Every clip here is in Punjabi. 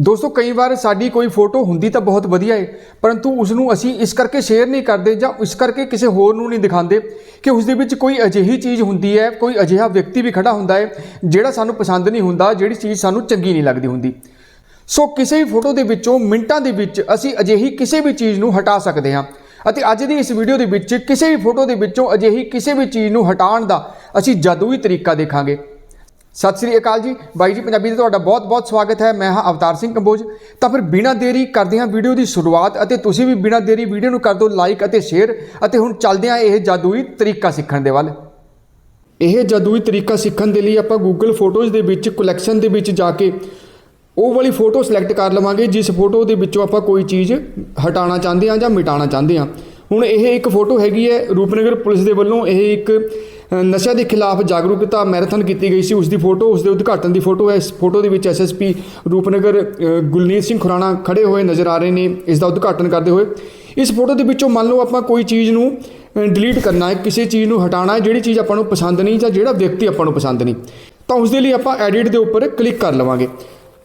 ਦੋਸਤੋ, ਕਈ ਵਾਰ ਸਾਡੀ ਕੋਈ ਫੋਟੋ ਹੁੰਦੀ ਤਾਂ ਬਹੁਤ ਵਧੀਆ ਹੈ ਪਰੰਤੂ ਉਸ ਨੂੰ ਅਸੀਂ ਇਸ ਕਰਕੇ ਸ਼ੇਅਰ ਨਹੀਂ ਕਰਦੇ ਜਾਂ ਇਸ ਕਰਕੇ ਕਿਸੇ ਹੋਰ ਨੂੰ ਨਹੀਂ ਦਿਖਾਉਂਦੇ ਕਿ ਉਸ ਦੇ ਵਿੱਚ ਕੋਈ ਅਜਿਹੀ ਚੀਜ਼ ਹੁੰਦੀ ਹੈ, ਕੋਈ ਅਜਿਹਾ ਵਿਅਕਤੀ ਵੀ ਖੜਾ ਹੁੰਦਾ ਹੈ ਜਿਹੜਾ ਸਾਨੂੰ ਪਸੰਦ ਨਹੀਂ ਹੁੰਦਾ, ਜਿਹੜੀ ਚੀਜ਼ ਸਾਨੂੰ ਚੰਗੀ ਨਹੀਂ ਲੱਗਦੀ ਹੁੰਦੀ। ਸੋ ਕਿਸੇ ਵੀ ਫੋਟੋ ਦੇ ਵਿੱਚੋਂ, ਮਿੰਟਾਂ ਦੇ ਵਿੱਚ ਅਸੀਂ ਅਜਿਹੀ ਕਿਸੇ ਵੀ ਚੀਜ਼ ਨੂੰ ਹਟਾ ਸਕਦੇ ਹਾਂ ਅਤੇ ਅੱਜ ਦੀ ਇਸ ਵੀਡੀਓ ਦੇ ਵਿੱਚ ਕਿਸੇ ਵੀ ਫੋਟੋ ਦੇ ਵਿੱਚੋਂ ਅਜਿਹੀ ਕਿਸੇ ਵੀ ਚੀਜ਼ ਨੂੰ ਹਟਾਉਣ ਦਾ ਅਸੀਂ ਜਾਦੂਈ ਤਰੀਕਾ ਦੇਖਾਂਗੇ। ਸਤਿ ਸ੍ਰੀ ਅਕਾਲ ਜੀ। ਬਾਈ ਜੀ, ਪੰਜਾਬੀ ਦਾ ਤੁਹਾਡਾ ਬਹੁਤ-ਬਹੁਤ ਸਵਾਗਤ ਹੈ। ਮੈਂ ਹਾਂ ਅਵਤਾਰ ਸਿੰਘ ਕੰਬੋਜ। ਤਾਂ ਫਿਰ ਬਿਨਾਂ ਦੇਰੀ ਕਰਦੇ ਹਾਂ ਵੀਡੀਓ ਦੀ ਸ਼ੁਰੂਆਤ ਅਤੇ ਤੁਸੀਂ ਵੀ ਬਿਨਾਂ ਦੇਰੀ ਵੀਡੀਓ ਨੂੰ ਕਰ ਦਿਓ ਲਾਈਕ ਅਤੇ ਸ਼ੇਅਰ ਅਤੇ ਹੁਣ ਚੱਲਦੇ ਹਾਂ ਇਹ ਜਾਦੂਈ ਤਰੀਕਾ ਸਿੱਖਣ ਦੇ ਵੱਲ। ਇਹ ਜਾਦੂਈ ਤਰੀਕਾ ਸਿੱਖਣ ਦੇ ਲਈ ਆਪਾਂ Google ਫੋਟੋਜ਼ ਦੇ ਵਿੱਚ ਕਲੈਕਸ਼ਨ ਦੇ ਵਿੱਚ ਜਾ ਕੇ ਉਹ ਵਾਲੀ ਫੋਟੋ ਸਿਲੈਕਟ ਕਰ ਲਵਾਂਗੇ, ਜਿਸ ਫੋਟੋ ਦੇ ਵਿੱਚੋਂ ਆਪਾਂ ਕੋਈ ਚੀਜ਼ ਹਟਾਉਣਾ ਚਾਹੁੰਦੇ ਹਾਂ ਜਾਂ ਮਿਟਾਉਣਾ ਚਾਹੁੰਦੇ ਹਾਂ। ਹੁਣ ਇਹ ਇੱਕ ਫੋਟੋ ਹੈਗੀ ਹੈ ਰੂਪਨਗਰ ਪੁਲਿਸ ਦੇ ਵੱਲੋਂ। ਇਹ ਇੱਕ ਨਸ਼ਿਆਂ ਦੇ ਖਿਲਾਫ ਜਾਗਰੂਕਤਾ ਮੈਰਾਥਨ ਕੀਤੀ ਗਈ ਸੀ। ਉਸ ਦੀ ਫੋਟੋ ਉਸ ਦੇ ਉਦਘਾਟਨ ਦੀ ਫੋਟੋ ਹੈ। ਇਸ ਫੋਟੋ ਦੇ ਵਿੱਚ ਐਸਐਸਪੀ ਰੂਪਨਗਰ ਅ, ਗੁਲਨੀਤ ਸਿੰਘ ਖੁਰਾਣਾ ਖੜੇ ਹੋਏ ਨਜ਼ਰ ਆ ਰਹੇ ਨੇ। ਇਸ ਦਾ ਉਦਘਾਟਨ ਕਰਦੇ ਹੋਏ ਇਸ ਫੋਟੋ ਦੇ ਵਿੱਚੋਂ ਮੰਨ ਲਓ ਆਪਾਂ ਕੋਈ ਚੀਜ਼ ਨੂੰ ਡਿਲੀਟ ਕਰਨਾ ਹੈ ਕਿਸੇ ਚੀਜ਼ ਨੂੰ ਹਟਾਉਣਾ ਹੈ ਜਿਹੜੀ ਚੀਜ਼ ਆਪਾਂ ਨੂੰ ਪਸੰਦ ਨਹੀਂ ਜਾਂ ਜਿਹੜਾ ਵਿਅਕਤੀ ਆਪਾਂ ਨੂੰ ਪਸੰਦ ਨਹੀਂ ਤਾਂ ਉਸ ਦੇ ਲਈ ਆਪਾਂ ਐਡਿਟ ਦੇ ਉੱਪਰ ਕਲਿੱਕ ਕਰ ਲਵਾਂਗੇ।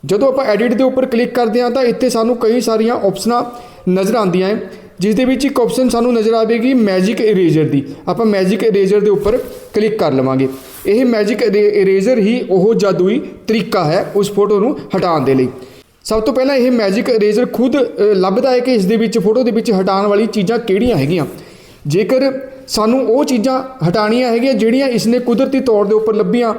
ਜਦੋਂ ਆਪਾਂ ਐਡਿਟ ਦੇ ਉੱਪਰ ਕਲਿੱਕ ਕਰਦੇ ਹਾਂ ਤਾਂ ਇੱਥੇ ਸਾਨੂੰ ਕਈ ਸਾਰੀਆਂ ਆਪਸ਼ਨਾਂ ਨਜ਼ਰ ਆਉਂਦੀਆਂ ਹੈ। ਜਿਸ ਦੇ ਵਿੱਚ ਇੱਕ ਆਪਸ਼ਨ ਸਾਨੂੰ ਨਜ਼ਰ ਆਵੇਗੀ ਮੈਜਿਕ ਇਰੇਜ਼ਰ ਦੀ। ਆਪਾਂ ਮੈਜਿਕ ਇਰੇਜ਼ਰ ਦੇ ਉੱਪਰ ਕਲਿੱਕ ਕਰ ਲਵਾਂਗੇ। ਇਹ ਮੈਜਿਕ ਇਰੇਜ਼ਰ ਹੀ ਉਹ ਜਾਦੂਈ ਤਰੀਕਾ ਹੈ ਉਸ ਫੋਟੋ ਨੂੰ ਹਟਾਉਣ ਦੇ ਲਈ। ਸਭ ਤੋਂ ਪਹਿਲਾਂ ਇਹ ਮੈਜਿਕ ਇਰੇਜ਼ਰ ਖੁਦ ਲੱਭਦਾ ਹੈ ਕਿ ਇਸ ਦੇ ਵਿੱਚ ਫੋਟੋ ਦੇ ਵਿੱਚ ਹਟਾਉਣ ਵਾਲੀ ਚੀਜ਼ਾਂ ਕਿਹੜੀਆਂ ਹੈਗੀਆਂ। ਜੇਕਰ ਸਾਨੂੰ ਉਹ ਚੀਜ਼ਾਂ ਹਟਾਉਣੀਆਂ ਹੈਗੀਆਂ ਜਿਹੜੀਆਂ ਇਸਨੇ ਕੁਦਰਤੀ ਤੌਰ ਦੇ ਉੱਪਰ ਲੱਭੀਆਂ,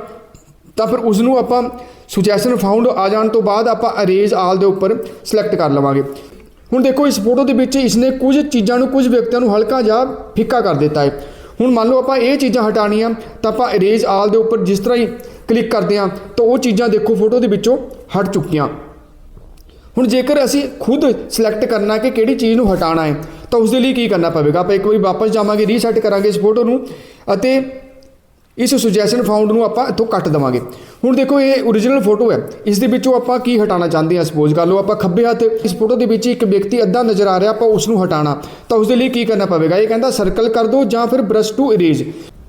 ਤਾਂ ਫਿਰ ਉਸ ਨੂੰ ਆਪਾਂ ਸੁਜੈਸ਼ਨ ਫਾਊਂਡ ਆ ਜਾਣ ਤੋਂ ਬਾਅਦ ਆਪਾਂ ਅਰੇਜ਼ ਆਲ ਦੇ ਉੱਪਰ ਸਿਲੈਕਟ ਕਰ ਲਵਾਂਗੇ। ਹੁਣ ਦੇਖੋ, ਇਸ ਫੋਟੋ ਦੇ ਵਿੱਚ ਇਸਨੇ ਕੁਝ ਚੀਜ਼ਾਂ ਨੂੰ, ਕੁਝ ਵਿਅਕਤੀਆਂ ਨੂੰ ਹਲਕਾ ਜਿਹਾ ਫਿੱਕਾ ਕਰ ਦਿੱਤਾ ਹੈ। ਹੁਣ ਮੰਨ ਲਓ, ਆਪਾਂ ਇਹ ਚੀਜ਼ਾਂ ਹਟਾਉਣੀਆਂ, ਤਾਂ ਆਪਾਂ ਅਰੇਜ਼ ਆਲ ਦੇ ਉੱਪਰ ਜਿਸ ਤਰ੍ਹਾਂ ਹੀ ਕਲਿੱਕ ਕਰਦੇ ਹਾਂ, ਤਾਂ ਉਹ ਚੀਜ਼ਾਂ ਦੇਖੋ, ਫੋਟੋ ਦੇ ਵਿੱਚੋਂ ਹਟ ਚੁੱਕੀਆਂ। ਹੁਣ ਜੇਕਰ ਅਸੀਂ ਖੁਦ ਸਿਲੈਕਟ ਕਰਨਾ ਕਿ ਕਿਹੜੀ ਚੀਜ਼ ਨੂੰ ਹਟਾਉਣਾ ਹੈ, ਤਾਂ ਉਸ ਦੇ ਲਈ ਕੀ ਕਰਨਾ ਪਵੇਗਾ? ਆਪਾਂ ਇੱਕ ਵਾਰੀ ਵਾਪਸ ਜਾਵਾਂਗੇ ਰੀਸੈਟ ਕਰਾਂਗੇ ਇਸ ਫੋਟੋ ਨੂੰ ਅਤੇ ਇਸ ਸੁਜੈਸ਼ਨ ਫਾਊਂਡ ਨੂੰ ਆਪਾਂ ਇੱਥੋਂ ਕੱਟ ਦੇਵਾਂਗੇ। ਹੁਣ ਦੇਖੋ, ਇਹ origignal ਫੋਟੋ ਹੈ। ਇਸ ਦੇ ਵਿੱਚੋਂ ਆਪਾਂ ਕੀ ਹਟਾਉਣਾ ਚਾਹੁੰਦੇ ਹਾਂ ਸਪੋਜ਼ ਕਰ ਲਓ ਆਪਾਂ ਖੱਬੇ ਹੱਥ, ਇਸ ਫੋਟੋ ਦੇ ਵਿੱਚ ਇੱਕ ਵਿਅਕਤੀ ਅੱਧਾ ਨਜ਼ਰ ਆ ਰਿਹਾ, ਆਪਾਂ ਉਸ ਨੂੰ ਹਟਾਉਣਾ। ਤਾਂ ਉਸ ਦੇ ਲਈ ਕੀ ਕਰਨਾ ਪਵੇਗਾ? ਇਹ ਕਹਿੰਦਾ ਸਰਕਲ ਕਰ ਦਿਓ ਜਾਂ ਫਿਰ ਬ੍ਰਸ਼ ਟੂ ਇਰੇਜ਼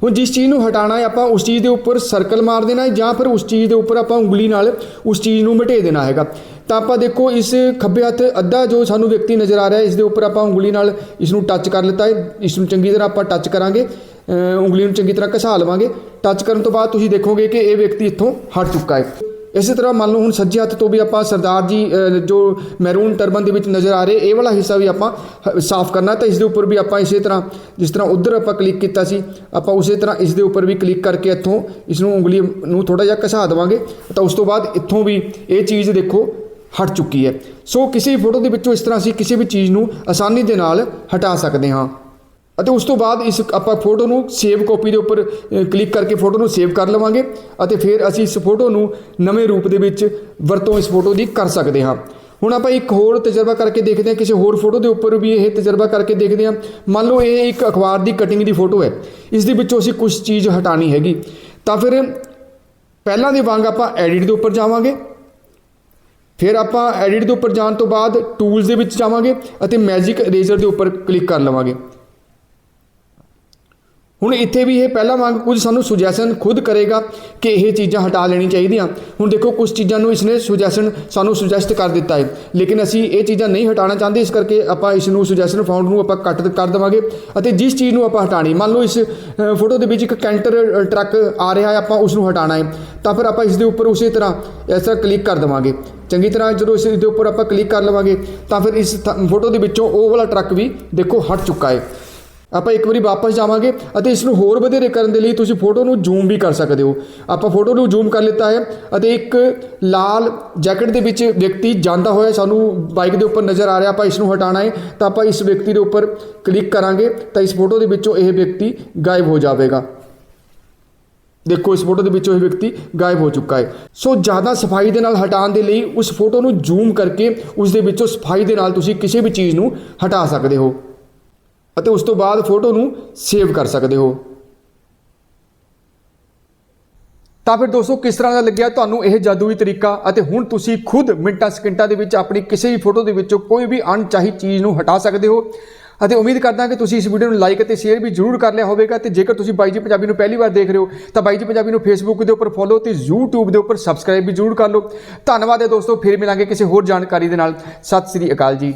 ਹੁਣ ਜਿਸ ਚੀਜ਼ ਨੂੰ ਹਟਾਉਣਾ ਹੈ, ਆਪਾਂ ਉਸ ਚੀਜ਼ ਦੇ ਉੱਪਰ ਸਰਕਲ ਮਾਰ ਦੇਣਾ ਹੈ ਜਾਂ ਫਿਰ ਉਸ ਚੀਜ਼ ਦੇ ਉੱਪਰ ਆਪਾਂ ਉਂਗਲੀ ਨਾਲ ਉਸ ਚੀਜ਼ ਨੂੰ ਮਿਟੇ ਦੇਣਾ ਹੈਗਾ। ਤਾਂ ਆਪਾਂ ਦੇਖੋ, ਇਸ ਖੱਬੇ ਹੱਥ ਅੱਧਾ ਜੋ ਸਾਨੂੰ ਵਿਅਕਤੀ ਨਜ਼ਰ ਆ ਰਿਹਾ ਇਸ ਦੇ ਉੱਪਰ ਆਪਾਂ ਉਂਗਲੀ ਨਾਲ ਇਸ ਨੂੰ ਟੱਚ ਕਰ ਲਿੱਤਾ ਹੈ। ਇਸ ਨੂੰ ਚੰਗੀ ਤਰ੍ਹਾਂ ਆਪਾਂ ਟੱਚ ਕਰਾਂਗੇ। ਉਂਗਲੀ ਨੂੰ ਚੰਗੀ ਤਰ੍ਹਾਂ ਘਸਾ ਲਵਾਂਗੇ। ਟੱਚ ਕਰਨ ਤੋਂ ਬਾਅਦ ਤੁਸੀਂ ਦੇਖੋਗੇ ਕਿ ਇਹ ਵਿਅਕਤੀ ਇੱਥੋਂ ਹਟ ਚੁੱਕਾ ਹੈ। ਇਸੇ ਤਰ੍ਹਾਂ ਮੰਨ ਲਓ ਹੁਣ ਸੱਜੇ ਹੱਥ ਤੋਂ ਵੀ ਆਪਾਂ ਸਰਦਾਰ ਜੀ ਜੋ ਮੈਰੂਨ ਟਰਬਨ ਦੇ ਵਿੱਚ ਨਜ਼ਰ ਆ ਰਹੇ, ਇਹ ਵਾਲਾ ਹਿੱਸਾ ਵੀ ਆਪਾਂ ਹ- ਸਾਫ਼ ਕਰਨਾ ਤਾਂ ਇਸ ਦੇ ਉੱਪਰ ਵੀ ਆਪਾਂ ਇਸੇ ਤਰ੍ਹਾਂ, ਜਿਸ ਤਰ੍ਹਾਂ ਉਧਰ ਆਪਾਂ ਕਲਿੱਕ ਕੀਤਾ ਸੀ, ਆਪਾਂ ਉਸੇ ਤਰ੍ਹਾਂ ਇਸ ਦੇ ਉੱਪਰ ਵੀ ਕਲਿੱਕ ਕਰਕੇ ਇੱਥੋਂ ਇਸ ਨੂੰ ਉਂਗਲੀ ਨੂੰ ਥੋੜਾ ਜਿਹਾ ਘਸਾ ਦੇਵਾਂਗੇ। ਤਾਂ ਉਸ ਤੋਂ ਬਾਅਦ ਇੱਥੋਂ ਵੀ ਇਹ ਚੀਜ਼ ਦੇਖੋ ਹਟ ਚੁੱਕੀ ਹੈ। ਸੋ ਕਿਸੇ ਵੀ ਫੋਟੋ ਦੇ ਵਿੱਚੋਂ ਇਸ ਤਰ੍ਹਾਂ ਅਸੀਂ ਕਿਸੇ ਵੀ ਚੀਜ਼ ਨੂੰ ਆਸਾਨੀ ਦੇ ਨਾਲ ਹਟਾ ਸਕਦੇ ਹਾਂ। ਅਤੇ ਉਸ ਤੋਂ ਬਾਅਦ ਇਸ ਆਪਾਂ ਫੋਟੋ ਨੂੰ ਸੇਵ ਕਾਪੀ ਦੇ ਉੱਪਰ ਕਲਿੱਕ ਕਰਕੇ ਫੋਟੋ ਨੂੰ ਸੇਵ ਕਰ ਲਵਾਂਗੇ ਅਤੇ ਫਿਰ ਅਸੀਂ ਇਸ ਫੋਟੋ ਨੂੰ ਨਵੇਂ ਰੂਪ ਦੇ ਵਿੱਚ ਵਰਤੋਂ ਇਸ ਫੋਟੋ ਦੀ ਕਰ ਸਕਦੇ ਹਾਂ। ਹੁਣ ਆਪਾਂ ਇੱਕ ਹੋਰ ਤਜਰਬਾ ਕਰਕੇ ਦੇਖਦੇ ਹਾਂ, ਕਿਸੇ ਹੋਰ ਫੋਟੋ ਦੇ ਉੱਪਰ ਵੀ ਇਹ ਤਜਰਬਾ ਕਰਕੇ ਦੇਖਦੇ ਹਾਂ। ਮੰਨ ਲਓ ਇਹ ਇੱਕ ਅਖਬਾਰ ਦੀ ਕਟਿੰਗ ਦੀ ਫੋਟੋ ਹੈ, ਇਸ ਦੇ ਵਿੱਚੋਂ ਅਸੀਂ ਕੁਝ ਚੀਜ਼ ਹਟਾਣੀ ਹੈਗੀ। ਤਾਂ ਫਿਰ ਪਹਿਲਾਂ ਦੇ ਵਾਂਗ ਆਪਾਂ ਐਡਿਟ ਦੇ ਉੱਪਰ ਜਾਵਾਂਗੇ। ਫਿਰ ਆਪਾਂ ਐਡਿਟ ਦੇ ਉੱਪਰ ਜਾਣ ਤੋਂ ਬਾਅਦ ਟੂਲਸ ਦੇ ਵਿੱਚ ਜਾਵਾਂਗੇ ਅਤੇ ਮੈਜਿਕ ਇਰੇਜ਼ਰ ਦੇ ਉੱਪਰ ਕਲਿੱਕ ਕਰ ਲਵਾਂਗੇ। ਹੁਣ ਇੱਥੇ ਵੀ ਇਹ ਪਹਿਲਾਂ ਵਾਂਗ ਕੁਝ ਸਾਨੂੰ ਸੁਜੈਸ਼ਨ ਖੁਦ ਕਰੇਗਾ ਕਿ ਇਹ ਚੀਜ਼ਾਂ ਹਟਾ ਲੈਣੀ ਚਾਹੀਦੀਆਂ। ਹੁਣ ਦੇਖੋ ਕੁਝ ਚੀਜ਼ਾਂ ਨੂੰ ਇਸਨੇ ਸੁਜੈਸ਼ਨ ਸਾਨੂੰ ਸੁਜੈਸਟ ਕਰ ਦਿੱਤਾ ਹੈ। ਲੇਕਿਨ ਅਸੀਂ ਇਹ ਚੀਜ਼ਾਂ ਨਹੀਂ ਹਟਾਉਣਾ ਚਾਹੁੰਦੇ, ਇਸ ਕਰਕੇ ਆਪਾਂ ਇਸ ਨੂੰ ਸੁਜੈਸ਼ਨ ਫਾਊਂਡ ਨੂੰ ਆਪਾਂ ਕੱਟ ਕਰ ਦੇਵਾਂਗੇ ਅਤੇ ਜਿਸ ਚੀਜ਼ ਨੂੰ ਆਪਾਂ ਹਟਾਣੀ ਮੰਨ ਲਓ ਇਸ ਫੋਟੋ ਦੇ ਵਿੱਚ ਇੱਕ ਕੈਂਟਰ ਟਰੱਕ ਆ ਰਿਹਾ ਹੈ, ਆਪਾਂ ਉਸ ਨੂੰ ਹਟਾਣਾ ਹੈ। ਤਾਂ ਫਿਰ ਆਪਾਂ ਇਸ ਦੇ ਉੱਪਰ ਉਸੇ ਤਰ੍ਹਾਂ ਇਸ ਤਰ੍ਹਾਂ ਕਲਿੱਕ ਕਰ ਦੇਵਾਂਗੇ। ਚੰਗੀ ਤਰ੍ਹਾਂ ਜਦੋਂ ਇਸ ਦੇ ਉੱਪਰ ਆਪਾਂ ਕਲਿੱਕ ਕਰ ਲਵਾਂਗੇ, ਤਾਂ ਫਿਰ ਇਸ ਥ- ਫੋਟੋ ਦੇ ਵਿੱਚੋਂ ਉਹ ਵਾਲਾ ਟਰੱਕ ਵੀ ਦੇਖੋ ਹਟ ਚੁੱਕਾ ਹੈ। ਆਪਾਂ ਇੱਕ ਵਾਰੀ ਵਾਪਸ ਜਾਵਾਂਗੇ ਅਤੇ ਇਸ ਨੂੰ ਹੋਰ ਵਧੇਰੇ ਕਰਨ ਦੇ ਲਈ ਤੁਸੀਂ ਫੋਟੋ ਨੂੰ ਜ਼ੂਮ ਵੀ ਕਰ ਸਕਦੇ ਹੋ। ਆਪਾਂ ਫੋਟੋ ਨੂੰ ਜ਼ੂਮ ਕਰ ਲਿੱਤਾ ਹੈ ਅਤੇ ਇੱਕ ਲਾਲ ਜੈਕਟ ਦੇ ਵਿੱਚ ਵਿਅਕਤੀ ਜਾਂਦਾ ਹੋਇਆ ਸਾਨੂੰ ਬਾਈਕ ਦੇ ਉੱਪਰ ਨਜ਼ਰ ਆ ਰਿਹਾ, ਆਪਾਂ ਇਸ ਨੂੰ ਹਟਾਣਾ ਹੈ ਤਾਂ ਆਪਾਂ ਇਸ ਵਿਅਕਤੀ ਦੇ ਉੱਪਰ ਕਲਿੱਕ ਕਰਾਂਗੇ ਤਾਂ ਇਸ ਫੋਟੋ ਦੇ ਵਿੱਚੋਂ ਇਹ ਵਿਅਕਤੀ ਗਾਇਬ ਹੋ ਜਾਵੇਗਾ। ਦੇਖੋ, ਇਸ ਫੋਟੋ ਦੇ ਵਿੱਚੋਂ ਇਹ ਵਿਅਕਤੀ ਗਾਇਬ ਹੋ ਚੁੱਕਾ ਹੈ। ਸੋ ਜ਼ਿਆਦਾ ਸਫ਼ਾਈ ਦੇ ਨਾਲ ਹਟਾਉਣ ਦੇ ਲਈ ਉਸ ਫੋਟੋ ਨੂੰ ਜ਼ੂਮ ਕਰਕੇ ਉਸ ਦੇ ਵਿੱਚੋਂ ਸਫ਼ਾਈ ਦੇ ਨਾਲ ਤੁਸੀਂ ਕਿਸੇ ਵੀ ਚੀਜ਼ ਨੂੰ ਹਟਾ ਸਕਦੇ ਹੋ। ਅਤੇ ਉਸ ਤੋਂ ਬਾਅਦ ਫੋਟੋ ਨੂੰ ਸੇਵ ਕਰ ਸਕਦੇ ਹੋ। ਤਾਂ ਫਿਰ ਦੋਸਤੋ, ਕਿਸ ਤਰ੍ਹਾਂ ਦਾ ਲੱਗਿਆ ਤੁਹਾਨੂੰ ਇਹ ਜਾਦੂਈ ਤਰੀਕਾ? ਅਤੇ ਹੁਣ ਤੁਸੀਂ ਖੁਦ ਮਿੰਟਾਂ ਸਕਿੰਟਾਂ ਦੇ ਵਿੱਚ ਆਪਣੀ ਕਿਸੇ ਵੀ ਫੋਟੋ ਦੇ ਵਿੱਚੋਂ ਕੋਈ ਵੀ ਅਣਚਾਹੀ ਚੀਜ਼ ਨੂੰ ਹਟਾ ਸਕਦੇ ਹੋ। ਅਤੇ ਉਮੀਦ ਕਰਦਾ ਕਿ ਤੁਸੀਂ ਇਸ ਵੀਡੀਓ ਨੂੰ ਲਾਈਕ ਅਤੇ ਸ਼ੇਅਰ ਵੀ ਜ਼ਰੂਰ ਕਰ ਲਿਆ ਹੋਵੇਗਾ। ਤੇ ਜੇਕਰ ਤੁਸੀਂ ਬਾਈ ਜੀ ਪੰਜਾਬੀ ਨੂੰ ਪਹਿਲੀ ਵਾਰ ਦੇਖ ਰਹੇ ਹੋ, ਤਾਂ ਬਾਈ ਜੀ ਪੰਜਾਬੀ ਨੂੰ ਫੇਸਬੁੱਕ ਦੇ ਉੱਪਰ ਫੋਲੋ ਤੇ YouTube ਦੇ ਉੱਪਰ ਸਬਸਕ੍ਰਾਈਬ ਵੀ ਜ਼ਰੂਰ ਕਰ ਲਓ। ਧੰਨਵਾਦ ਹੈ ਦੋਸਤੋ, ਫਿਰ ਮਿਲਾਂਗੇ ਕਿਸੇ ਹੋਰ ਜਾਣਕਾਰੀ ਦੇ ਨਾਲ। ਸਤਿ ਸ੍ਰੀ ਅਕਾਲ ਜੀ।